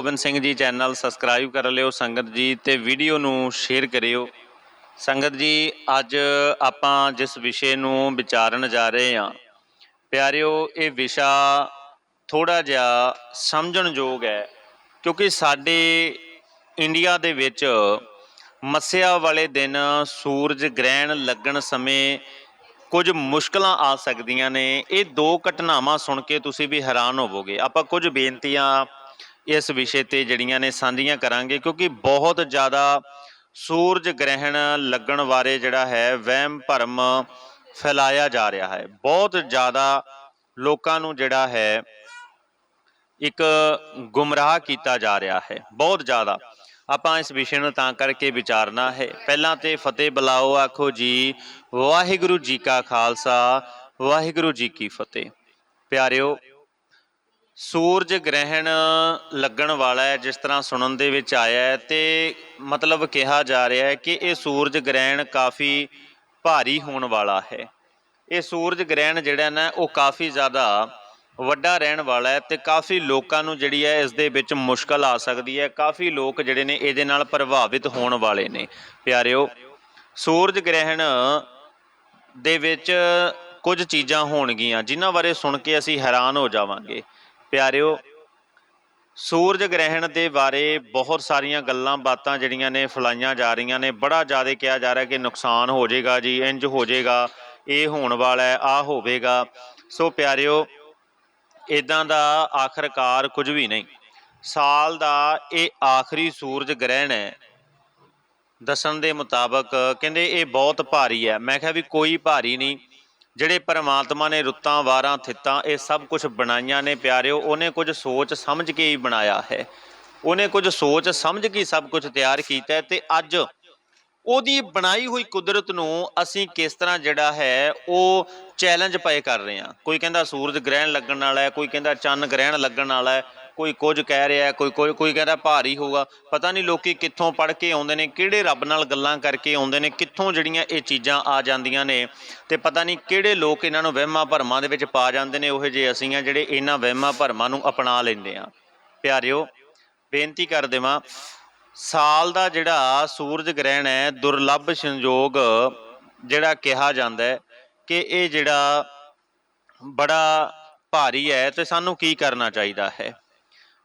Gobind Singh ji channel subscribe ਕਰ ਲਿਓ, ਸੰਗਤ ਜੀ ਤੇ ਵੀਡੀਓ ਨੂੰ ਸ਼ੇਅਰ ਕਰਿਓ। ਸੰਗਤ ਜੀ, ਅੱਜ ਆਪਾਂ ਜਿਸ ਵਿਸ਼ੇ ਨੂੰ ਵਿਚਾਰਨ ਜਾ ਰਹੇ ਹਾਂ, ਪਿਆਰਿਓ, ਇਹ ਵਿਸ਼ਾ ਥੋੜਾ ਜਿਹਾ ਸਮਝਣ ਯੋਗ ਹੈ, ਕਿਉਂਕਿ ਸਾਡੇ ਇੰਡੀਆ ਦੇ ਵਿੱਚ ਮੱਸਿਆ ਵਾਲੇ ਦਿਨ ਸੂਰਜ ਗ੍ਰਹਿਣ ਲੱਗਣ ਸਮੇਂ ਕੁਝ ਮੁਸ਼ਕਲਾਂ ਆ ਸਕਦੀਆਂ ਨੇ। ਇਹ ਦੋ ਘਟਨਾਵਾਂ ਸੁਣ ਕੇ ਤੁਸੀਂ ਵੀ ਹੈਰਾਨ ਹੋਵੋਗੇ। ਆਪਾਂ ਕੁਝ ਬੇਨਤੀਆਂ ਇਸ ਵਿਸ਼ੇ ਤੇ ਜਿਹੜੀਆਂ ਨੇ ਸਾਂਝੀਆਂ ਕਰਾਂਗੇ, ਕਿਉਂਕਿ ਬਹੁਤ ਜ਼ਿਆਦਾ ਸੂਰਜ ਗ੍ਰਹਿਣ ਲੱਗਣ ਬਾਰੇ ਜਿਹੜਾ ਹੈ, ਵਹਿਮ ਭਰਮ ਫੈਲਾਇਆ ਜਾ ਰਿਹਾ ਹੈ। ਬਹੁਤ ਜ਼ਿਆਦਾ ਲੋਕਾਂ ਨੂੰ ਜਿਹੜਾ ਹੈ, ਇੱਕ ਗੁੰਮਰਾਹ ਕੀਤਾ ਜਾ ਰਿਹਾ ਹੈ। ਬਹੁਤ ਜ਼ਿਆਦਾ। ਆਪਾਂ ਇਸ ਵਿਸ਼ੇ ਨੂੰ ਤਾਂ ਕਰਕੇ ਵਿਚਾਰਨਾ ਹੈ। ਪਹਿਲਾਂ ਤੇ ਫਤਿਹ ਬੁਲਾਓ, ਆਖੋ ਜੀ, ਵਾਹਿਗੁਰੂ ਜੀ ਕਾ ਖਾਲਸਾ, ਵਾਹਿਗੁਰੂ ਜੀ ਕੀ ਫਤਿਹ। ਪਿਆਰਿਓ ਸੂਰਜ ਗ੍ਰਹਿਣ ਲੱਗਣ ਵਾਲਾ ਹੈ, ਜਿਸ ਤਰ੍ਹਾਂ ਸੁਣਨ ਦੇ ਵਿੱਚ ਆਇਆ ਹੈ ਤੇ ਮਤਲਬ ਕਿਹਾ ਜਾ ਰਿਹਾ ਹੈ ਕਿ ਇਹ ਸੂਰਜ ਗ੍ਰਹਿਣ ਕਾਫੀ ਭਾਰੀ ਹੋਣ ਵਾਲਾ ਹੈ। ਇਹ ਸੂਰਜ ਗ੍ਰਹਿਣ ਜਿਹੜਾ ਨਾ, ਉਹ ਕਾਫੀ ਜ਼ਿਆਦਾ ਵੱਡਾ ਰਹਿਣ ਵਾਲਾ ਹੈ ਤੇ ਕਾਫੀ ਲੋਕਾਂ ਨੂੰ ਜਿਹੜੀ ਹੈ ਇਸ ਦੇ ਵਿੱਚ ਮੁਸ਼ਕਲ ਆ ਸਕਦੀ ਹੈ। ਕਾਫੀ ਲੋਕ ਜਿਹੜੇ ਨੇ, ਇਹਦੇ ਨਾਲ ਪ੍ਰਭਾਵਿਤ ਹੋਣ ਵਾਲੇ ਨੇ। ਪਿਆਰਿਓ, ਸੂਰਜ ਗ੍ਰਹਿਣ ਦੇ ਵਿੱਚ ਕੁਝ ਚੀਜ਼ਾਂ ਹੋਣਗੀਆਂ, ਜਿਨ੍ਹਾਂ ਬਾਰੇ ਸੁਣ ਕੇ ਅਸੀਂ ਹੈਰਾਨ ਹੋ ਜਾਵਾਂਗੇ। ਪਿਆਰਿਓ, ਸੂਰਜ ਗ੍ਰਹਿਣ ਦੇ ਬਾਰੇ ਬਹੁਤ ਸਾਰੀਆਂ ਗੱਲਾਂ ਬਾਤਾਂ ਜਿਹੜੀਆਂ ਨੇ ਫਲਾਈਆਂ ਜਾ ਰਹੀਆਂ ਨੇ। ਬੜਾ ਜ਼ਿਆਦਾ ਕਿਹਾ ਜਾ ਰਿਹਾ ਕਿ ਨੁਕਸਾਨ ਹੋ ਜਾਏਗਾ ਜੀ ਇੰਜ ਹੋ ਜਾਏਗਾ, ਇਹ ਹੋਣ ਵਾਲਾ ਹੈ ਆ ਹੋਵੇਗਾ। ਸੋ ਪਿਆਰਿਓ ਇਦਾਂ ਦਾ ਆਖਰਕਾਰ ਕੁਝ ਵੀ ਨਹੀਂ। ਸਾਲ ਦਾ ਇਹ ਆਖਰੀ ਸੂਰਜ ਗ੍ਰਹਿਣ ਹੈ। ਦੱਸਣ ਦੇ ਮੁਤਾਬਕ ਕਹਿੰਦੇ ਇਹ ਬਹੁਤ ਭਾਰੀ ਹੈ। ਮੈਂ ਕਿਹਾ ਵੀ ਕੋਈ ਭਾਰੀ ਨਹੀਂ। ਜਿਹੜੇ ਪਰਮਾਤਮਾ ਨੇ ਰੁੱਤਾਂ, ਵਾਰਾਂ, ਥਿੱਤਾਂ, ਇਹ ਸਭ ਕੁਝ ਬਣਾਈਆਂ ਨੇ ਪਿਆਰਿਓ, ਉਹਨੇ ਕੁਝ ਸੋਚ ਸਮਝ ਕੇ ਹੀ ਬਣਾਇਆ ਹੈ। ਉਹਨੇ ਕੁਝ ਸੋਚ ਸਮਝ ਕੇ ਸਭ ਕੁਝ ਤਿਆਰ ਕੀਤਾ ਹੈ ਤੇ ਅੱਜ ਉਹਦੀ ਬਣਾਈ ਹੋਈ ਕੁਦਰਤ ਨੂੰ ਅਸੀਂ ਕਿਸ ਤਰ੍ਹਾਂ ਜਿਹੜਾ ਹੈ ਉਹ ਚੈਲੰਜ ਪਏ ਕਰ ਰਹੇ ਹਾਂ। ਕੋਈ ਕਹਿੰਦਾ ਸੂਰਜ ਗ੍ਰਹਿਣ ਲੱਗਣ ਵਾਲਾ ਹੈ, ਕੋਈ ਕਹਿੰਦਾ ਚੰਨ ਗ੍ਰਹਿਣ ਲੱਗਣ ਵਾਲਾ ਹੈ ਕੋਈ ਕੁਝ ਕਹਿ ਰਿਹਾ, ਕੋਈ ਕੋਈ ਕੋਈ ਕਹਿੰਦਾ ਭਾਰੀ ਹੋਊਗਾ। ਪਤਾ ਨਹੀਂ ਲੋਕੀ ਕਿੱਥੋਂ ਪੜ ਕੇ ਆਉਂਦੇ ਨੇ, ਕਿਹੜੇ ਰੱਬ ਨਾਲ ਗੱਲਾਂ ਕਰਕੇ ਆਉਂਦੇ ਨੇ, ਕਿੱਥੋਂ ਜਿਹੜੀਆਂ ਇਹ ਚੀਜ਼ਾਂ ਆ ਜਾਂਦੀਆਂ ਨੇ। ਤੇ ਪਤਾ ਨਹੀਂ ਕਿਹੜੇ ਲੋਕ ਇਹਨਾਂ ਨੂੰ ਵਹਿਮਾਂ ਭਰਮਾਂ ਦੇ ਵਿੱਚ ਪਾ ਜਾਂਦੇ ਨੇ, ਉਹ ਜੇ ਅਸੀਂ ਆ ਜਿਹੜੇ ਇਹਨਾਂ ਵਹਿਮਾਂ ਭਰਮਾਂ ਨੂੰ ਅਪਣਾ ਲੈਂਦੇ ਆ। ਪਿਆਰਿਓ, ਬੇਨਤੀ ਕਰ ਦੇਵਾਂ, ਸਾਲ ਦਾ ਜਿਹੜਾ ਸੂਰਜ ਗ੍ਰਹਿਣ ਹੈ, ਦੁਰਲੱਭ ਸੰਯੋਗ ਜਿਹੜਾ ਕਿਹਾ ਜਾਂਦਾ ਹੈ ਕਿ ਇਹ ਜਿਹੜਾ ਬੜਾ ਭਾਰੀ ਹੈ, ਤੇ ਸਾਨੂੰ ਕੀ ਕਰਨਾ ਚਾਹੀਦਾ ਹੈ?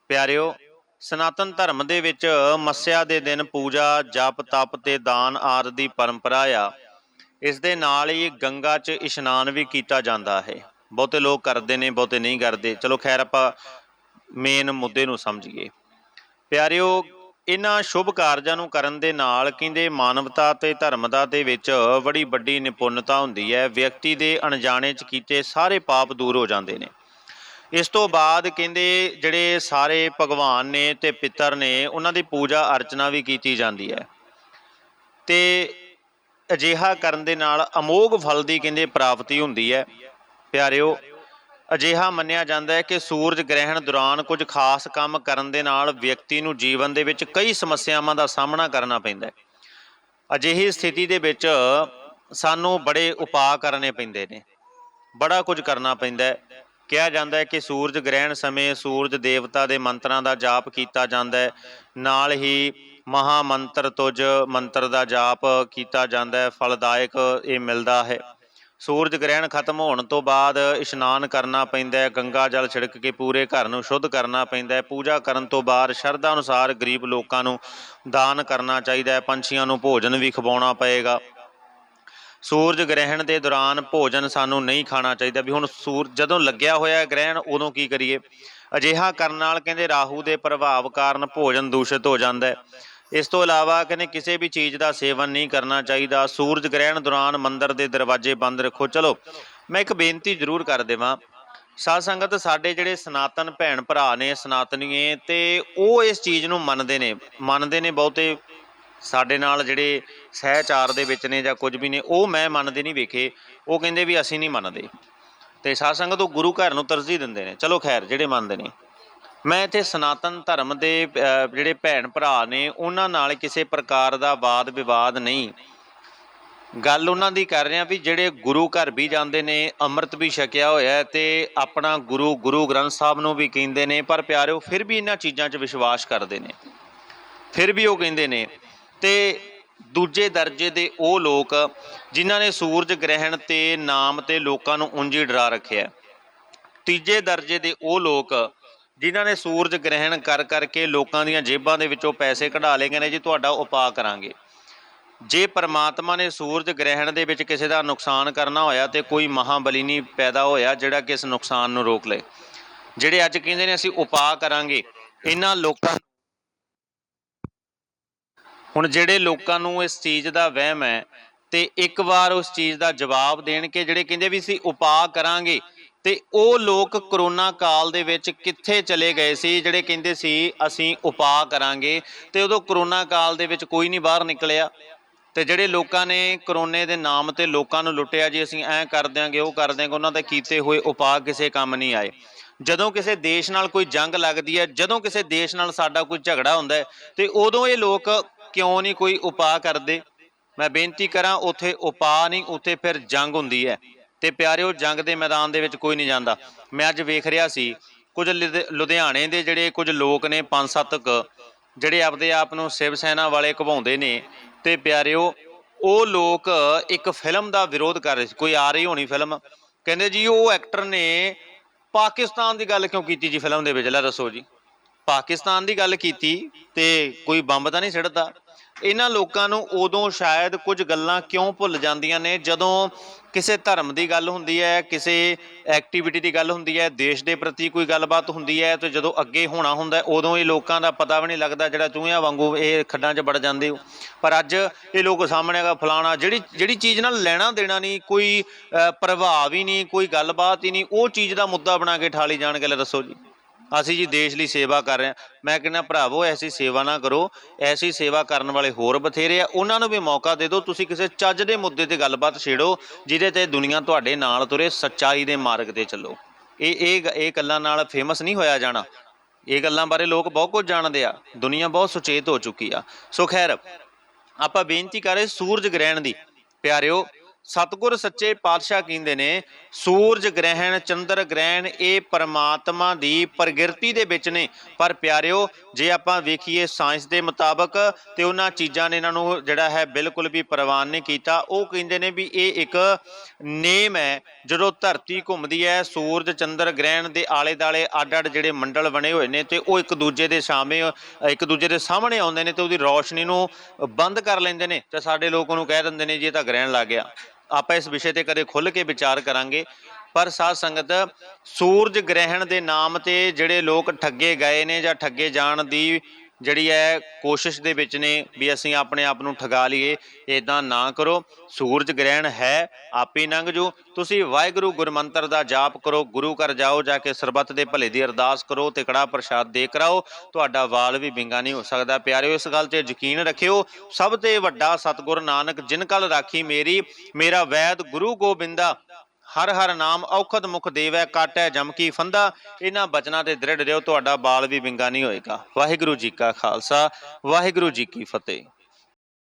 ਪਿਆਰਿਓ, ਸਨਾਤਨ ਧਰਮ ਦੇ ਵਿੱਚ ਮੱਸਿਆ ਦੇ ਦਿਨ ਪੂਜਾ, ਜਪ, ਤਪ ਤੇ ਦਾਨ ਆਦਿ ਦੀ ਪਰੰਪਰਾ ਆ। ਇਸ ਦੇ ਨਾਲ ਹੀ ਗੰਗਾ 'ਚ ਇਸ਼ਨਾਨ ਵੀ ਕੀਤਾ ਜਾਂਦਾ ਹੈ। ਬਹੁਤੇ ਲੋਕ ਕਰਦੇ ਨੇ, ਬਹੁਤੇ ਨਹੀਂ ਕਰਦੇ। ਚਲੋ ਖੈਰ ਆਪਾਂ ਮੇਨ ਮੁੱਦੇ ਨੂੰ ਸਮਝੀਏ। ਪਿਆਰਿਓ ਇਹਨਾਂ ਸ਼ੁਭ ਕਾਰਜਾਂ ਨੂੰ ਕਰਨ ਦੇ ਨਾਲ ਕਹਿੰਦੇ ਮਾਨਵਤਾ ਤੇ ਧਰਮਤਾ ਦੇ ਵਿੱਚ ਬੜੀ ਵੱਡੀ ਨਿਪੁੰਨਤਾ ਹੁੰਦੀ ਹੈ। ਵਿਅਕਤੀ ਦੇ ਅਣਜਾਣੇ 'ਚ ਕੀਤੇ ਸਾਰੇ ਪਾਪ ਦੂਰ ਹੋ ਜਾਂਦੇ ਨੇ। ਇਸ ਤੋਂ ਬਾਅਦ ਕਹਿੰਦੇ ਜਿਹੜੇ ਸਾਰੇ ਭਗਵਾਨ ਨੇ ਤੇ ਪਿੱਤਰ ਨੇ, ਉਹਨਾਂ ਦੀ ਪੂਜਾ ਅਰਚਨਾ ਵੀ ਕੀਤੀ ਜਾਂਦੀ ਹੈ। ਤੇ ਅਜਿਹਾ ਕਰਨ ਦੇ ਨਾਲ ਅਮੋਗ ਫਲ ਦੀ ਕਹਿੰਦੇ ਪ੍ਰਾਪਤੀ ਹੁੰਦੀ ਹੈ। ਪਿਆਰਿਓ, ਅਜਿਹਾ ਮੰਨਿਆ ਜਾਂਦਾ ਹੈ ਕਿ ਸੂਰਜ ਗ੍ਰਹਿਣ ਦੌਰਾਨ ਕੁਝ ਖਾਸ ਕੰਮ ਕਰਨ ਦੇ ਨਾਲ ਵਿਅਕਤੀ ਨੂੰ ਜੀਵਨ ਦੇ ਵਿੱਚ ਕਈ ਸਮੱਸਿਆਵਾਂ ਦਾ ਸਾਹਮਣਾ ਕਰਨਾ ਪੈਂਦਾ ਹੈ। ਅਜਿਹੀ ਸਥਿਤੀ ਦੇ ਵਿੱਚ ਸਾਨੂੰ ਬੜੇ ਉਪਾਅ ਕਰਨੇ ਪੈਂਦੇ ਨੇ। ਬੜਾ ਕੁਝ ਕਰਨਾ ਪੈਂਦਾ ਹੈ। ਕਿਹਾ ਜਾਂਦਾ ਹੈ ਕਿ ਸੂਰਜ ਗ੍ਰਹਿਣ ਸਮੇਂ ਸੂਰਜ ਦੇਵਤਾ ਦੇ ਮੰਤਰਾਂ ਦਾ ਜਾਪ ਕੀਤਾ ਜਾਂਦਾ ਹੈ। ਨਾਲ ਹੀ ਮਹਾ ਮੰਤਰ ਤੁਜ ਮੰਤਰ ਦਾ ਜਾਪ ਕੀਤਾ ਜਾਂਦਾ ਹੈ। ਫਲਦਾਇਕ ਇਹ ਮਿਲਦਾ ਹੈ। ਸੂਰਜ ਗ੍ਰਹਿਣ ਖਤਮ ਹੋਣ ਤੋਂ ਬਾਅਦ ਇਸ਼ਨਾਨ ਕਰਨਾ ਪੈਂਦਾ ਹੈ। ਗੰਗਾ ਜਲ ਛਿੜਕ ਕੇ ਪੂਰੇ ਘਰ ਨੂੰ ਸ਼ੁੱਧ ਕਰਨਾ ਪੈਂਦਾ ਹੈ। ਪੂਜਾ ਕਰਨ ਤੋਂ ਬਾਅਦ ਸ਼ਰਧਾ ਅਨੁਸਾਰ ਗਰੀਬ ਲੋਕਾਂ ਨੂੰ ਦਾਨ ਕਰਨਾ ਚਾਹੀਦਾ ਹੈ। ਪੰਛੀਆਂ ਨੂੰ ਭੋਜਨ ਵੀ ਖਵਾਉਣਾ ਪਏਗਾ। ਸੂਰਜ ਗ੍ਰਹਿਣ ਦੇ ਦੌਰਾਨ ਭੋਜਨ ਸਾਨੂੰ ਨਹੀਂ ਖਾਣਾ ਚਾਹੀਦਾ। ਵੀ ਹੁਣ ਸੂਰ, ਜਦੋਂ ਲੱਗਿਆ ਹੋਇਆ ਗ੍ਰਹਿਣ, ਉਦੋਂ ਕੀ ਕਰੀਏ? ਅਜਿਹਾ ਕਰਨ ਨਾਲ ਕਹਿੰਦੇ ਰਾਹੂ ਦੇ ਪ੍ਰਭਾਵ ਕਾਰਨ ਭੋਜਨ ਦੂਸ਼ਿਤ ਹੋ ਜਾਂਦਾ ਹੈ। ਇਸ ਤੋਂ ਇਲਾਵਾ ਕਹਿੰਦੇ ਕਿਸੇ ਵੀ ਚੀਜ਼ ਦਾ ਸੇਵਨ ਨਹੀਂ ਕਰਨਾ ਚਾਹੀਦਾ। ਸੂਰਜ ਗ੍ਰਹਿਣ ਦੌਰਾਨ ਮੰਦਰ ਦੇ ਦਰਵਾਜ਼ੇ ਬੰਦ ਰੱਖੋ। ਚਲੋ, ਮੈਂ ਇੱਕ ਬੇਨਤੀ ਜ਼ਰੂਰ ਕਰ ਦੇਵਾਂ। ਸਾਧ ਸੰਗਤ, ਸਾਡੇ ਜਿਹੜੇ ਸਨਾਤਨ ਭੈਣ ਭਰਾ ਨੇ, ਸਨਾਤਨੀਏ, ਤੇ ਉਹ ਇਸ ਚੀਜ਼ ਨੂੰ ਮੰਨਦੇ ਨੇ। ਮੰਨਦੇ ਨੇ ਬਹੁਤੇ ਸਾਡੇ ਨਾਲ ਜਿਹੜੇ ਸਹਿਚਾਰ ਦੇ ਵਿੱਚ ਨੇ ਜਾਂ ਕੁਝ ਵੀ ਨੇ, ਉਹ ਮੈਂ ਮੰਨਦੇ ਨਹੀਂ ਵੇਖੇ। ਉਹ ਕਹਿੰਦੇ ਵੀ ਅਸੀਂ ਨਹੀਂ ਮੰਨਦੇ। ਤੇ ਸਾਧ ਸੰਗਤ ਉਹ ਗੁਰੂ ਘਰ ਨੂੰ ਤਰਜੀਹ ਦਿੰਦੇ ਨੇ। ਚਲੋ ਖੈਰ, ਜਿਹੜੇ ਮੰਨਦੇ ਨੇ। ਮੈਂ ਇੱਥੇ ਸਨਾਤਨ ਧਰਮ ਦੇ ਜਿਹੜੇ ਭੈਣ ਭਰਾ ਨੇ, ਉਹਨਾਂ ਨਾਲ ਕਿਸੇ ਪ੍ਰਕਾਰ ਦਾ ਵਾਦ ਵਿਵਾਦ ਨਹੀਂ। ਗੱਲ ਉਹਨਾਂ ਦੀ ਕਰ ਰਿਹਾ ਵੀ ਜਿਹੜੇ ਗੁਰੂ ਘਰ ਵੀ ਜਾਂਦੇ ਨੇ, ਅੰਮ੍ਰਿਤ ਵੀ ਛਕਿਆ ਹੋਇਆ ਹੈ ਤੇ ਆਪਣਾ ਗੁਰੂ ਗੁਰੂ ਗ੍ਰੰਥ ਸਾਹਿਬ ਨੂੰ ਵੀ ਕਹਿੰਦੇ ਨੇ, ਪਰ ਪਿਆਰਿਓ, ਫਿਰ ਵੀ ਇਹਨਾਂ ਚੀਜ਼ਾਂ 'ਚ ਵਿਸ਼ਵਾਸ ਕਰਦੇ ਨੇ। ਫਿਰ ਵੀ ਉਹ ਕਹਿੰਦੇ ਨੇ ਤੇ ਦੂਜੇ ਦਰਜੇ ਦੇ ਉਹ ਲੋਕ ਜਿਨ੍ਹਾਂ ਨੇ ਸੂਰਜ ਗ੍ਰਹਿਣ ਤੇ ਨਾਮ ਤੇ ਲੋਕਾਂ ਨੂੰ ਉਂਝ ਹੀ ਡਰਾ ਰੱਖਿਆ ਤੀਜੇ ਦਰਜੇ ਦੇ ਉਹ ਲੋਕ ਜਿਨ੍ਹਾਂ ਨੇ ਸੂਰਜ ਗ੍ਰਹਿਣ ਕਰ ਕਰਕੇ ਲੋਕਾਂ ਦੀਆਂ ਜੇਬਾਂ ਦੇ ਵਿੱਚੋਂ ਪੈਸੇ ਕਢਾ ਲਏ, ਕਹਿੰਦੇ ਜੀ ਤੁਹਾਡਾ ਉਪਾਅ ਕਰਾਂਗੇ। ਜੇ ਪਰਮਾਤਮਾ ਨੇ ਸੂਰਜ ਗ੍ਰਹਿਣ ਦੇ ਵਿੱਚ ਕਿਸੇ ਦਾ ਨੁਕਸਾਨ ਕਰਨਾ ਹੋਇਆ ਤੇ ਕੋਈ ਮਹਾਬਲੀ ਨਹੀਂ ਪੈਦਾ ਹੋਇਆ ਜਿਹੜਾ ਕਿ ਇਸ ਨੁਕਸਾਨ ਨੂੰ ਰੋਕ ਲੇ ਜਿਹੜੇ ਅੱਜ ਕਹਿੰਦੇ ਨੇ ਅਸੀਂ ਉਪਾਅ ਕਰਾਂਗੇ, ਇਹਨਾਂ ਲੋਕਾਂ ਹੁਣ ਜਿਹੜੇ ਲੋਕਾਂ ਨੂੰ ਇਸ ਚੀਜ਼ ਦਾ ਵਹਿਮ ਹੈ ਤੇ ਇੱਕ ਵਾਰ ਉਸ ਚੀਜ਼ ਦਾ ਜਵਾਬ ਦੇਣ ਕੇ ਜਿਹੜੇ ਕਹਿੰਦੇ ਵੀ ਅਸੀਂ ਉਪਾਅ ਕਰਾਂਗੇ, ਤੇ ਉਹ ਲੋਕ ਕਰੋਨਾ ਕਾਲ ਦੇ ਵਿੱਚ ਕਿੱਥੇ ਚਲੇ ਗਏ ਸੀ, ਜਿਹੜੇ ਕਹਿੰਦੇ ਸੀ ਅਸੀਂ ਉਪਾਅ ਕਰਾਂਗੇ ਤੇ ਉਦੋਂ ਕਰੋਨਾ ਕਾਲ ਦੇ ਵਿੱਚ ਕੋਈ ਨਹੀਂ ਬਾਹਰ ਨਿਕਲਿਆ। ਤੇ ਜਿਹੜੇ ਲੋਕਾਂ ਨੇ ਕਰੋਨੇ ਦੇ ਨਾਮ ਤੇ ਲੋਕਾਂ ਨੂੰ ਲੁੱਟਿਆ ਜੀ, ਅਸੀਂ ਐਂ ਕਰ ਦਿਆਂਗੇ, ਉਹ ਕਰ ਦਿਆਂਗੇ, ਉਹਨਾਂ ਦੇ ਕੀਤੇ ਹੋਏ ਉਪਾਅ ਕਿਸੇ ਕੰਮ ਨਹੀਂ ਆਏ। ਜਦੋਂ ਕਿਸੇ ਦੇਸ਼ ਨਾਲ ਕੋਈ ਜੰਗ ਲੱਗਦੀ ਹੈ, ਜਦੋਂ ਕਿਸੇ ਦੇਸ਼ ਨਾਲ ਸਾਡਾ ਕੋਈ ਝਗੜਾ ਹੁੰਦਾ ਹੈ, ਤੇ ਉਦੋਂ ਇਹ ਲੋਕ ਕਿਉਂ ਨਹੀਂ ਕੋਈ ਉਪਾਅ ਕਰਦੇ? ਮੈਂ ਬੇਨਤੀ ਕਰਾਂ, ਉਥੇ ਉਪਾਅ ਨਹੀਂ, ਉਥੇ ਫਿਰ ਜੰਗ ਹੁੰਦੀ ਹੈ। ਤੇ ਪਿਆਰਿਓ, ਜੰਗ ਦੇ ਮੈਦਾਨ ਦੇ ਵਿੱਚ ਕੋਈ ਨਹੀਂ ਜਾਂਦਾ। ਮੈਂ ਅੱਜ ਵੇਖ ਰਿਹਾ ਸੀ, ਕੁਝ ਲੁਧਿ- ਲੁਧਿਆਣੇ ਦੇ ਜਿਹੜੇ ਕੁਝ ਲੋਕ ਨੇ ਪੰਜ ਸੱਤ ਕੁ, ਜਿਹੜੇ ਆਪਦੇ ਆਪ ਨੂੰ ਸ਼ਿਵ ਸੈਨਾ ਵਾਲੇ ਘਵਾਉਂਦੇ ਨੇ। ਤੇ ਪਿਆਰਿਓ, ਉਹ ਲੋਕ ਇੱਕ ਫਿਲਮ ਦਾ ਵਿਰੋਧ ਕਰ ਰਹੇ ਸੀ। ਕੋਈ ਆ ਰਹੀ ਹੋਣੀ ਫਿਲਮ? ਕਹਿੰਦੇ ਜੀ, ਉਹ ਐਕਟਰ ਨੇ ਪਾਕਿਸਤਾਨ ਦੀ ਗੱਲ ਕਿਉਂ ਕੀਤੀ ਜੀ ਫਿਲਮ ਦੇ ਵਿੱਚ? ਲੈ ਦੱਸੋ ਜੀ। ਪਾਕਿਸਤਾਨ ਦੀ ਗੱਲ ਕੀਤੀ ਤੇ ਕੋਈ ਬੰਬ ਤਾਂ ਨਹੀਂ ਸਿੱਟਦਾ? ਇਹਨਾਂ ਲੋਕਾਂ ਨੂੰ ਉਦੋਂ ਸ਼ਾਇਦ ਕੁਝ ਗੱਲਾਂ ਕਿਉਂ ਭੁੱਲ ਜਾਂਦੀਆਂ ਨੇ? ਜਦੋਂ ਕਿਸੇ ਧਰਮ ਦੀ ਗੱਲ ਹੁੰਦੀ ਹੈ, ਕਿਸੇ ਐਕਟੀਵਿਟੀ ਦੀ ਗੱਲ ਹੁੰਦੀ ਹੈ, ਦੇਸ਼ ਦੇ ਪ੍ਰਤੀ ਕੋਈ ਗੱਲਬਾਤ ਹੁੰਦੀ ਹੈ ਤੇ ਜਦੋਂ ਅੱਗੇ ਹੋਣਾ ਹੁੰਦਾ ਉਦੋਂ ਇਹ ਲੋਕਾਂ ਦਾ ਪਤਾ ਵੀ ਨਹੀਂ ਲੱਗਦਾ ਜਿਹੜਾ ਚੂਹਿਆਂ ਵਾਂਗੂ ਇਹ ਖੱਡਾਂ 'ਚ ਵੜ ਜਾਂਦੇ ਹੋ। ਪਰ ਅੱਜ ਇਹ ਲੋਕ ਸਾਹਮਣੇ ਹੈਗਾ, ਫਲਾਣਾ ਜਿਹੜੀ ਜਿਹੜੀ ਚੀਜ਼ ਨਾਲ ਲੈਣਾ ਦੇਣਾ ਨਹੀਂ, ਕੋਈ ਪ੍ਰਭਾਵ ਹੀ ਨਹੀਂ, ਕੋਈ ਗੱਲਬਾਤ ਹੀ ਨਹੀਂ, ਉਹ ਚੀਜ਼ ਦਾ ਮੁੱਦਾ ਬਣਾ ਕੇ ਠਾਲੀ ਜਾਣ ਗੱਲ ਦੱਸੋ ਜੀ। ਅਸੀਂ ਜੀ ਦੇਸ਼ ਲਈ ਸੇਵਾ ਕਰ ਰਹੇ ਹਾਂ। ਮੈਂ ਕਹਿੰਦਾ, ਭਰਾਵੋ, ਐਸੀ ਸੇਵਾ ਨਾ ਕਰੋ। ਐਸੀ ਸੇਵਾ ਕਰਨ ਵਾਲੇ ਹੋਰ ਬਥੇਰੇ ਆ। ਉਹਨਾਂ ਨੂੰ ਵੀ ਮੌਕਾ ਦੇ ਦਿਓ। ਤੁਸੀਂ ਕਿਸੇ ਚੱਜ ਦੇ ਮੁੱਦੇ ਤੇ ਗੱਲਬਾਤ ਛੇੜੋ, ਜਿਹਦੇ ਤੇ ਦੁਨੀਆ ਤੁਹਾਡੇ ਨਾਲ ਤੁਰੇ, ਸੱਚਾਈ ਦੇ ਮਾਰਗ ਤੇ ਚੱਲੋ। ਇਹ ਇਹ ਇਹ ਗੱਲਾਂ ਨਾਲ ਫੇਮਸ ਨਹੀਂ ਹੋਇਆ ਜਾਣਾ। ਇਹ ਗੱਲਾਂ ਬਾਰੇ ਲੋਕ ਬਹੁਤ ਕੁਝ ਜਾਣਦੇ ਆ। ਦੁਨੀਆ ਬਹੁਤ ਸੁਚੇਤ ਹੋ ਚੁੱਕੀ ਆ। ਸੋ ਖੈਰ, ਆਪਾਂ ਬੇਨਤੀ ਕਰੇ ਸੂਰਜ ਗ੍ਰਹਿਣ ਦੀ। ਪਿਆਰਿਓ ਸਤਿਗੁਰ ਸੱਚੇ ਪਾਤਸ਼ਾਹ ਕਹਿੰਦੇ ਨੇ, ਸੂਰਜ ਗ੍ਰਹਿਣ, ਚੰਦਰ ਗ੍ਰਹਿਣ, ਇਹ ਪਰਮਾਤਮਾ ਦੀ ਪ੍ਰਗਿਰਤੀ ਦੇ ਵਿੱਚ ਨੇ। ਪਰ ਪਿਆਰਿਓ, ਜੇ ਆਪਾਂ ਵੇਖੀਏ ਸਾਇੰਸ ਦੇ ਮੁਤਾਬਕ, ਤੇ ਉਹਨਾਂ ਚੀਜ਼ਾਂ ਨੇ ਇਹਨਾਂ ਨੂੰ ਜਿਹੜਾ ਹੈ ਬਿਲਕੁਲ ਵੀ ਪ੍ਰਵਾਨ ਨਹੀਂ ਕੀਤਾ। ਉਹ ਕਹਿੰਦੇ ਨੇ ਵੀ ਇਹ ਇੱਕ ਨੇਮ ਹੈ, ਜਦੋਂ ਧਰਤੀ ਘੁੰਮਦੀ ਹੈ, ਸੂਰਜ, ਚੰਦਰ ਗ੍ਰਹਿਣ ਦੇ ਆਲੇ ਦਾਲੇ ਅੱਡ-ਅੱਡ ਜਿਹੜੇ ਮੰਡਲ ਬਣੇ ਹੋਏ ਨੇ, ਤੇ ਉਹ ਇੱਕ ਦੂਜੇ ਦੇ ਸਾਹਮਣੇ, ਇੱਕ ਦੂਜੇ ਦੇ ਸਾਹਮਣੇ ਆਉਂਦੇ ਨੇ ਤੇ ਉਹਦੀ ਰੌਸ਼ਨੀ ਨੂੰ ਬੰਦ ਕਰ ਲੈਂਦੇ ਨੇ। ਤੇ ਸਾਡੇ ਲੋਕ ਉਹਨੂੰ ਕਹਿ ਦਿੰਦੇ ਨੇ ਜੀ, ਇਹ ਤਾਂ ਗ੍ਰਹਿਣ ਲੱਗ ਗਿਆ। ਆਪਾਂ ਇਸ ਵਿਸ਼ੇ ਤੇ ਕਦੇ ਖੁੱਲ ਕੇ ਵਿਚਾਰ ਕਰਾਂਗੇ। ਪਰ ਸਾਧ ਸੰਗਤ, ਸੂਰਜ ਗ੍ਰਹਿਣ ਦੇ ਨਾਮ ਤੇ ਜਿਹੜੇ ਲੋਕ ਠੱਗੇ ਗਏ ਨੇ ਜਾਂ ਠੱਗੇ ਜਾਣ ਦੀ ਜਿਹੜੀ ਹੈ ਕੋਸ਼ਿਸ਼ ਦੇ ਵਿੱਚ ਨੇ ਵੀ ਅਸੀਂ ਆਪਣੇ ਆਪ ਨੂੰ ਠਗਾ ਲਈਏ ਇਦਾਂ ਨਾ ਕਰੋ। ਸੂਰਜ ਗ੍ਰਹਿਣ ਹੈ, ਆਪੇ ਲੰਘ ਜੋ ਤੁਸੀਂ ਵਾਹਿਗੁਰੂ ਗੁਰਮੰਤਰ ਦਾ ਜਾਪ ਕਰੋ, ਗੁਰੂ ਘਰ ਜਾਓ, ਜਾ ਕੇ ਸਰਬੱਤ ਦੇ ਭਲੇ ਦੀ ਅਰਦਾਸ ਕਰੋ ਤੇ ਕੜਾ ਪ੍ਰਸ਼ਾਦ ਦੇ ਕਰਾਓ। ਤੁਹਾਡਾ ਵਾਲ ਵੀ ਬਿੰਗਾ ਨਹੀਂ ਹੋ ਸਕਦਾ। ਪਿਆਰਿਓ, ਇਸ ਗੱਲ ਤੇ ਯਕੀਨ ਰੱਖਿਓ, ਸਭ ਤੇ ਵੱਡਾ ਸਤਿਗੁਰ ਨਾਨਕ, ਜਿਨ ਕਲ ਰਾਖੀ ਮੇਰੀ, ਮੇਰਾ ਵੈਦ ਗੁਰੂ ਗੋਬਿੰਦਾ ਹਰ ਹਰ ਨਾਮ ਔਖਦ ਮੁਖ ਦੇਵੈ ਕਾਟੈ ਜਮ ਕੀ ਫੰਦਾ। ਇਹਨਾਂ ਬਚਨਾਂ ਤੇ ਦ੍ਰਿੜ ਰਹੋ, ਤੁਹਾਡਾ ਬਾਲ ਵੀ ਵਿੰਗਾ ਨਹੀਂ ਹੋਏਗਾ। ਵਾਹਿਗੁਰੂ ਜੀ ਕਾ ਖਾਲਸਾ, ਵਾਹਿਗੁਰੂ ਜੀ ਕੀ ਫਤਿਹ।